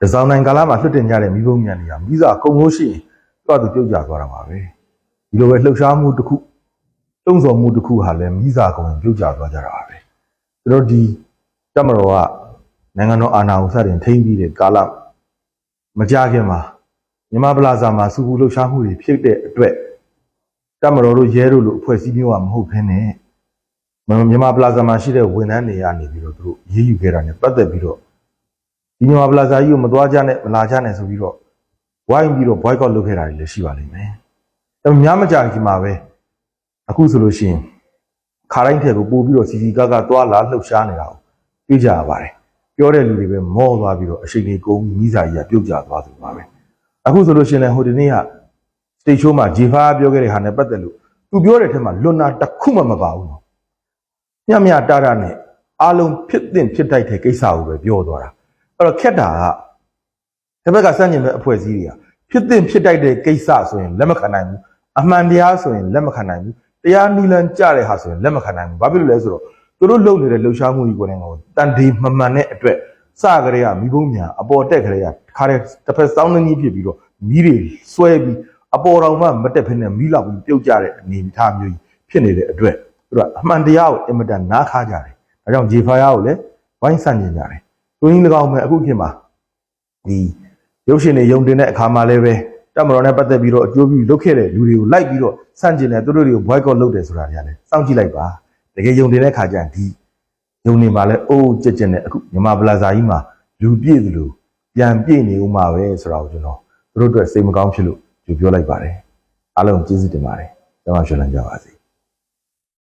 ဒီဇောင်းနိုင်ကာလမှာလွတ်တင်ကြတဲ့မိဘုံမြန်တွေကမိစားကုံလို့ရှိရင်တော့သူပြုတ်ကြသွားတာပါပဲဒီလိုပဲလှုပ်ရှားမှုတစ်ခုတုံ့ဆော်မှုတစ်ခုဟာလည်းမိစားကုံရင်ပြုတ်ကြသွားကြတာပါပဲသူတို့ဒီတက်မတော်ကနိုင်ငံတော်အာဏာကိုစတင်ထိန်းပြီးတဲ့ကာလမကြခင်မှာမြန်မာပလာဇာမှာစူပူလှုပ်ရှားမှုတွေဖြစ်တဲ့အတွက်တက်မတော်တို့ရဲတို့လိုအဖွဲ့အစည်းမျိုးကမဟုတ်ဘဲနဲ့မြန်မာပလာဇာမှာရှိတဲ့ဝန်ထမ်းတွေကနေပြီးတော့သူတို့ရေးယူခဲ့တာ ਨੇ ပတ်သက်ပြီးတော့ ဒီမြန်မာပလာဇာကြီးကိုမသွားကြနဲ့မလာကြနဲ့ဆိုပြီးတော့ဝိုင်းပြီးတော့ boycott လုပ်ခဲ့တာတွေလည်းရှိပါလိမ့်မယ်။ဒါပေမဲ့များမကြခင်မှာပဲအခုဆိုလို့ရှိရင်ခါတိုင်းထက်ကိုပို့ပြီးတော့စီစီကားကားသွားလာလှုပ်ရှားနေတာကိုတွေ့ကြရပါတယ်။ပြောတဲ့လူတွေပဲမောသွားပြီးတော့အချိန်ကြီးကုန်ပြီးမိစာကြီးကပြုတ်ကျသွားသူပါပဲ။အခုဆိုလို့ရှိရင်လည်းဟိုဒီနေ့က stage show မှာဂျီဖာပြောခဲ့တဲ့ဟာနဲ့ပတ်သက်လို့သူပြောတဲ့ထက်မှာလွန်နာတစ်ခုမှမပါဘူးနော်။ညမြတာတာနဲ့အားလုံးဖြစ်တဲ့ဖြစ်တိုက်တဲ့ကိစ္စကိုပဲပြောသွားတာ။ အဲ့တော့ခက်တာကတစ်ဘက်ကစန့်ကျင်မဲ့အဖွဲ့အစည်းတွေကဖြစ်တဲ့ဖြစ်တိုက်တဲ့ကိစ္စဆိုရင်လက်မခံနိုင်ဘူးအမှန်တရားဆိုရင်လက်မခံနိုင်ဘူးတရားနီလန်ကြတဲ့ဟာဆိုရင်လက်မခံနိုင်ဘူးဘာဖြစ်လို့လဲဆိုတော့သူတို့လုပ်နေတဲ့လှုပ်ရှားမှုကြီးကိုလည်းငေါတန်ဒီမမှန်တဲ့အတွက်စကြတဲ့ကမိဘုံညာအပေါ်တက်ကြတဲ့ကခါတဲ့တစ်ဖက်စောင်းနှင်းကြီးဖြစ်ပြီးတော့မိတွေဆွဲပြီးအပေါ်တော်မှမတက်ဖ ೇನೆ မိလောက်ပြီးပြုတ်ကြတဲ့အနေအထားမျိုးကြီးဖြစ်နေတဲ့အတွက်သူတို့ကအမှန်တရားကိုအင်မတန်နားခါကြတယ်ဒါကြောင့်ဂျေဖာယာကိုလည်းဝိုင်းဆန့်ကျင်ကြတယ် တွင်း၎င်းမဲ့အခုခေတ်မှာဒီရုပ်ရှင်တွေယုံတင်တဲ့အခါမှာလည်းပဲတက်မတော်နဲ့ပတ်သက်ပြီးတော့အကျိုးပြုလုပ်ခဲ့တဲ့လူတွေကိုလိုက်ပြီးတော့စန့်ကျင်တယ်သူတို့တွေကို boycott လုပ်တယ်ဆိုတာတွေကလည်းစောင့်ကြည့်လိုက်ပါတကယ်ယုံတင်တဲ့ခါကျရင်ဒီယုံနေမှာလဲအိုးကြက်ကြက်နဲ့အခုမြန်မာပလာဇာကြီးမှာလူပြည့်သလိုပြန်ပြည့်နေဦးမှာပဲဆိုတာကိုကျွန်တော်သူတို့အတွက်စိတ်မကောင်းဖြစ်လို့ကြိုပြောလိုက်ပါတယ်အားလုံးကျေးဇူးတင်ပါတယ်ကျွန်တော်ရှင်းလင်းကြပါစေ